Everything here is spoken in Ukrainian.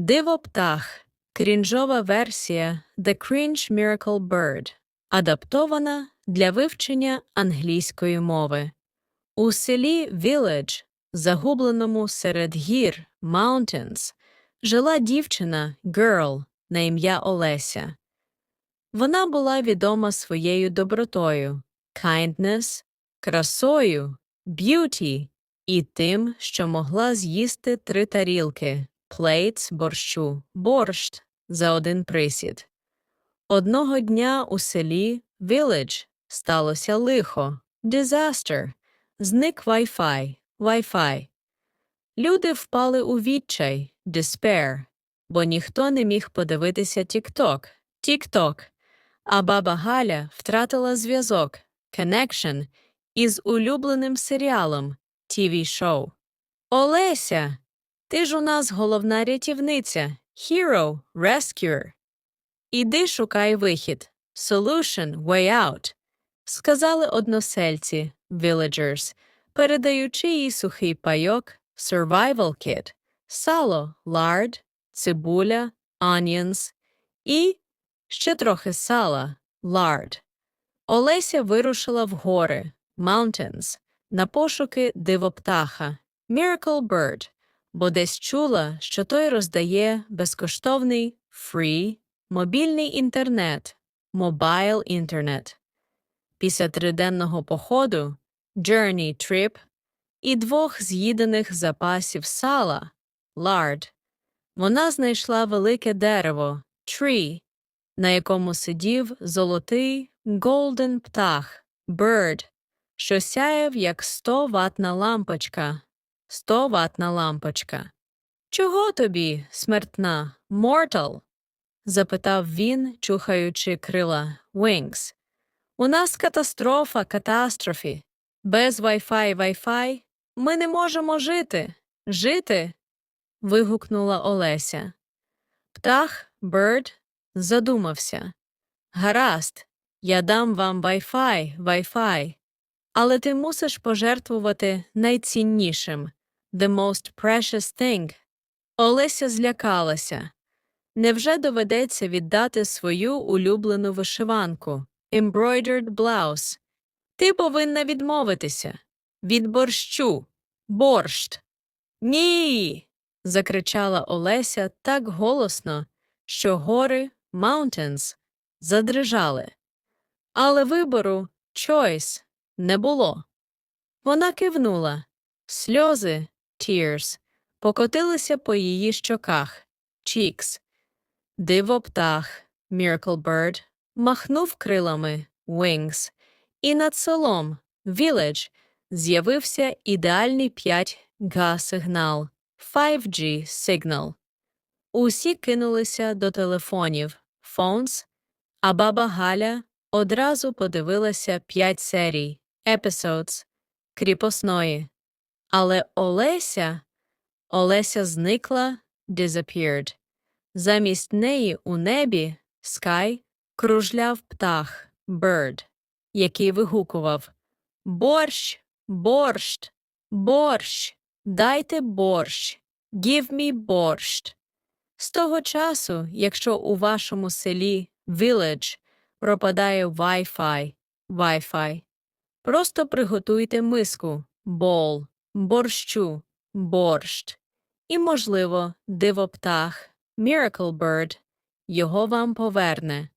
Диво птах. Крінжова версія The Cringe Miracle Bird. Адаптована для вивчення англійської мови. У селі Village, загубленому серед гір Mountains, жила дівчина Girl на ім'я Олеся. Вона була відома своєю добротою, kindness, красою, beauty і тим, що могла з'їсти три тарілки plates борщу, борщ за один присід. Одного дня у селі Village сталося лихо, disaster, зник Wi-Fi, Wi-Fi. Люди впали у відчай, despair, бо ніхто не міг подивитися TikTok, TikTok, а баба Галя втратила зв'язок, connection, із улюбленим серіалом, TV-шоу. Олеся, ти ж у нас головна рятівниця, hero, rescuer. Іди шукай вихід, solution, way out, сказали односельці, villagers, передаючи їй сухий пайок, survival kit, сало, lard, цибуля, onions і ще трохи сала, lard. Олеся вирушила в гори, mountains, на пошуки дивоптаха, miracle bird, бо десь чула, що той роздає безкоштовний free мобільний інтернет, mobile інтернет. Після триденного походу journey trip і двох з'їдених запасів сала lard, вона знайшла велике дерево tree, на якому сидів золотий golden птах bird, що сяяв як 100 ватна лампочка. 100 ватна лампочка. Чого тобі, смертна, mortal? запитав він, чухаючи крила Wings. У нас катастрофа, катастрофі. Без Wi-Fi, Wi-Fi ми не можемо жити. Жити. вигукнула Олеся. Птах, Bird, задумався. Гаразд, я дам вам Wi-Fi, Wi-Fi, але ти мусиш пожертвувати найціннішим the most precious thing. Олеся злякалася. Невже доведеться віддати свою улюблену вишиванку embroidered blouse? Ти повинна відмовитися. Від борщу. Борщ. Ні. закричала Олеся так голосно, що гори mountains задрижали. Але вибору choice не було. Вона кивнула. Сльози tears. Покотилися по її щоках. Cheeks. Диво птах. Miracle Bird. Махнув крилами. Wings, і над селом. Village. З'явився ідеальний 5G сигнал 5G Signal. Усі кинулися до телефонів. Phones, а баба Галя одразу подивилася 5 серій. Episodes. Кріпосної. Але Олеся Олеся зникла disappeared. Замість неї у небі Sky кружляв птах Bird, який вигукував Борщ, борщ, борщ, дайте борщ, give me борщ. З того часу, якщо у вашому селі Village пропадає Wi-Fi, Wi-Fi, просто приготуйте миску, bowl, борщу, борщ і, можливо, дивоптах Miracle Bird його вам поверне.